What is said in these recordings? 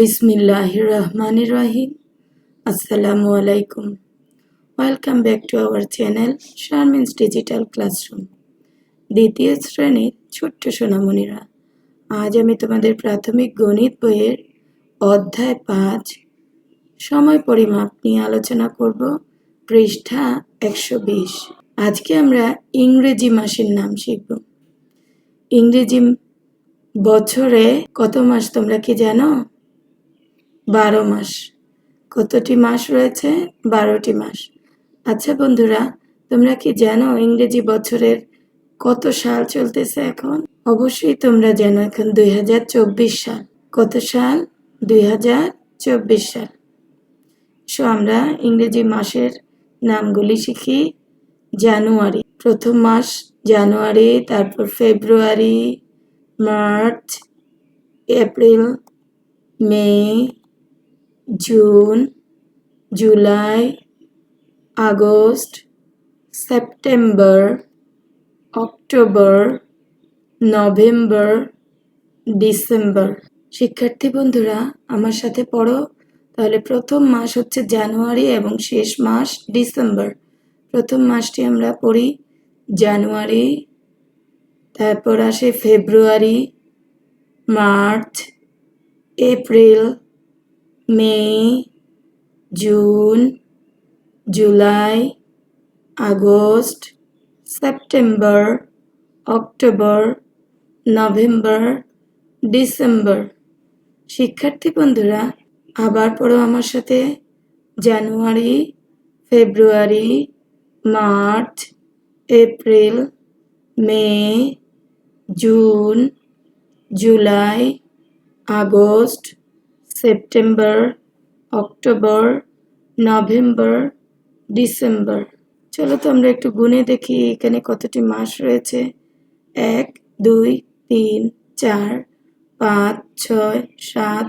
বিসমিল্লাহ রহমান রাহিম আসসালামু আলাইকুম। Welcome back to our channel Sharmin's digital classroom. দ্বিতীয় শ্রেণির ছোট্ট সোনামণিরা, আজ আমি তোমাদের প্রাথমিক গণিত বইয়ের অধ্যায় পাঁচ, সময় পরিমাপ নিয়ে আলোচনা করব, পৃষ্ঠা একশো বিশ। আজকে আমরা ইংরেজি মাসের নাম শিখব। ইংরেজি বছরে কত মাস তোমরা কি জানো? বারো মাস। কতটি মাস রয়েছে? বারোটি মাস। আচ্ছা বন্ধুরা, তোমরা কি জানো ইংরেজি বছরের কত সাল চলতেছে এখন? অবশ্যই তোমরা জানো এখন দুই হাজার চব্বিশ সাল। কত সাল? দুই হাজার চব্বিশ সাল। সো আমরা ইংরেজি মাসের নামগুলি শিখি জানুয়ারি। প্রথম মাস জানুয়ারি, তারপর February, March, April, May June, July August September, October, November, December. শিক্ষার্থী বন্ধুরা, আমার সাথে পড়ো। তাহলে প্রথম মাস হচ্ছে জানুয়ারি এবং শেষ মাস ডিসেম্বর। প্রথম মাসটি আমরা পড়ি জানুয়ারি, তারপর আসে February, March, April May, June, July August September, October, November, December. শিক্ষার্থী বন্ধুরা, আবার পড়ো আমার সাথে। January, February, March, April, May, June, July August September, October, November, December. চলো তো আমরা একটু গুনে দেখি এখানে কতটি মাস রয়েছে। এক, দুই, তিন, চার, পাঁচ, ছয়, সাত,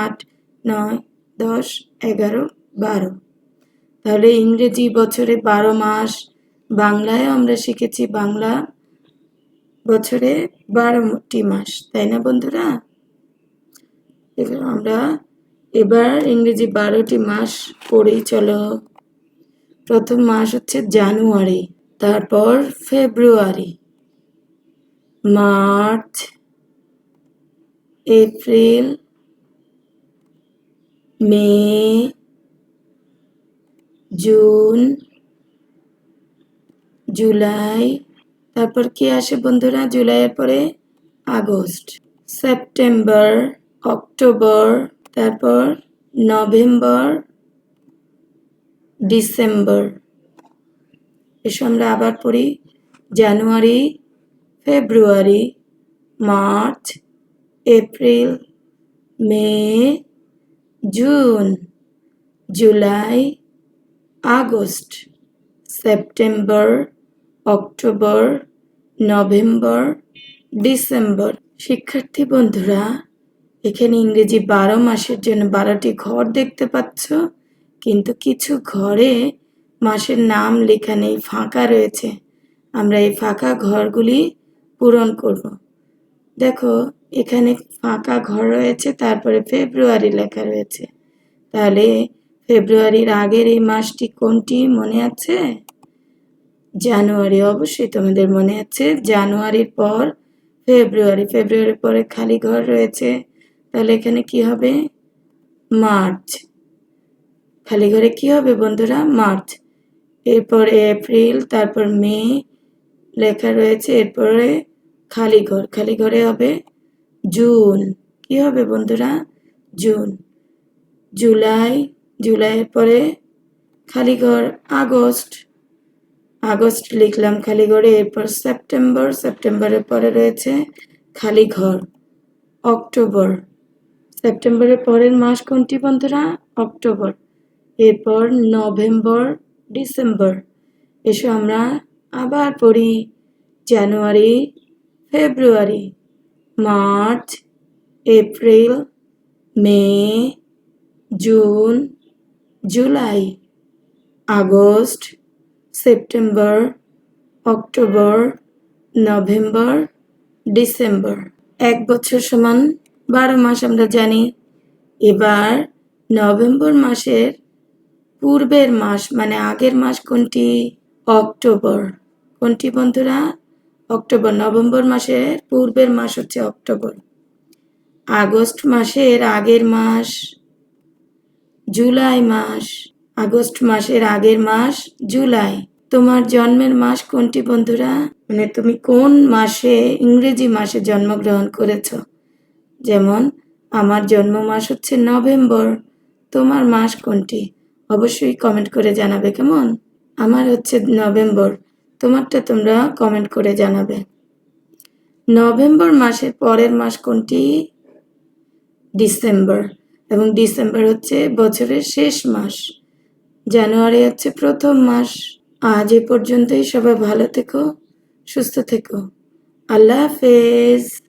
আট, নয়, দশ, এগারো, বারো। তাহলে ইংরেজি বছরে বারো মাস, বাংলায় আমরা শিখেছি বাংলা বছরে বারোটি মাস, তাই না বন্ধুরা? আমরা এবার ইংরেজি বারোটি মাস পড়েই চলো। প্রথম মাস হচ্ছে জানুয়ারি, তারপর February, March, April, May, June, July, তারপর কি আসে বন্ধুরা? জুলাইয়ের পরে আগস্ট, সেপ্টেম্বর অক্টোবর, তারপর নভেম্বর, ডিসেম্বর। এসব আমরা আবার পড়ি। January, February, March, April, May, June, July, August, September, October, November, December. শিক্ষার্থী বন্ধুরা এখানে ইংরেজি বারো মাসের জন্য বারোটি ঘর দেখতে পাচ্ছ। কিন্তু কিছু ঘরে মাসের নাম লেখা নেই, ফাঁকা রয়েছে। আমরা এই ফাঁকা ঘরগুলি পূরণ করব। দেখো, এখানে ফাঁকা ঘর রয়েছে, তারপরে ফেব্রুয়ারি লেখা রয়েছে। তাহলে ফেব্রুয়ারির আগের এই মাসটি কোনটি মনে আছে? জানুয়ারি, অবশ্যই তোমাদের মনে আছে। জানুয়ারির পর, ফেব্রুয়ারি, ফেব্রুয়ারির পরে খালি ঘর রয়েছে। তাহলে এখানে কি হবে? মার্চ। খালি ঘরে কি হবে বন্ধুরা? মার্চ। এরপর এপ্রিল, তারপর মে লেখা রয়েছে, এরপরে খালি ঘর। খালি ঘরে হবে জুন। কি হবে বন্ধুরা? জুন। জুলাই। জুলাইয়ের পরে খালি ঘর, আগস্ট। আগস্ট লিখলাম খালি ঘরে, এরপর সেপ্টেম্বর। সেপ্টেম্বরের পরে রয়েছে খালি ঘর। অক্টোবর। সেপ্টেম্বরের পরের মাস কোনটি বন্ধুরা? অক্টোবর। এরপর নভেম্বর, ডিসেম্বর। এসো আমরা আবার পড়ি। January, February, March, April, May, June, July, August, September, October, November, December. এক বছর সমান বারো মাস আমরা জানি। এবার নভেম্বর মাসের পূর্বের মাস মানে আগের মাস কোনটি? অক্টোবর। কোনটি বন্ধুরা? অক্টোবর। নভেম্বর মাসের পূর্বের মাস হচ্ছে অক্টোবর। আগস্ট মাসের আগের মাস। জুলাই মাস। আগস্ট মাসের আগের মাস, জুলাই। তোমার জন্মের মাস কোনটি বন্ধুরা? মানে তুমি কোন মাসে, ইংরেজি মাসে জন্মগ্রহণ করেছ? যেমন, আমার জন্ম মাস হচ্ছে নভেম্বর। তোমার মাস কোনটি? অবশ্যই কমেন্ট করে জানাবে কেমন? আমার হচ্ছে নভেম্বর। তোমারটা তোমরা কমেন্ট করে জানাবে। নভেম্বর মাসের পরের মাস কোনটি? ডিসেম্বর। এবং ডিসেম্বর হচ্ছে বছরের শেষ মাস। জানুয়ারি হচ্ছে প্রথম মাস। আজ এ পর্যন্তই সবাই ভালো থেকো, সুস্থ থেকো। আল্লাহ হাফেজ।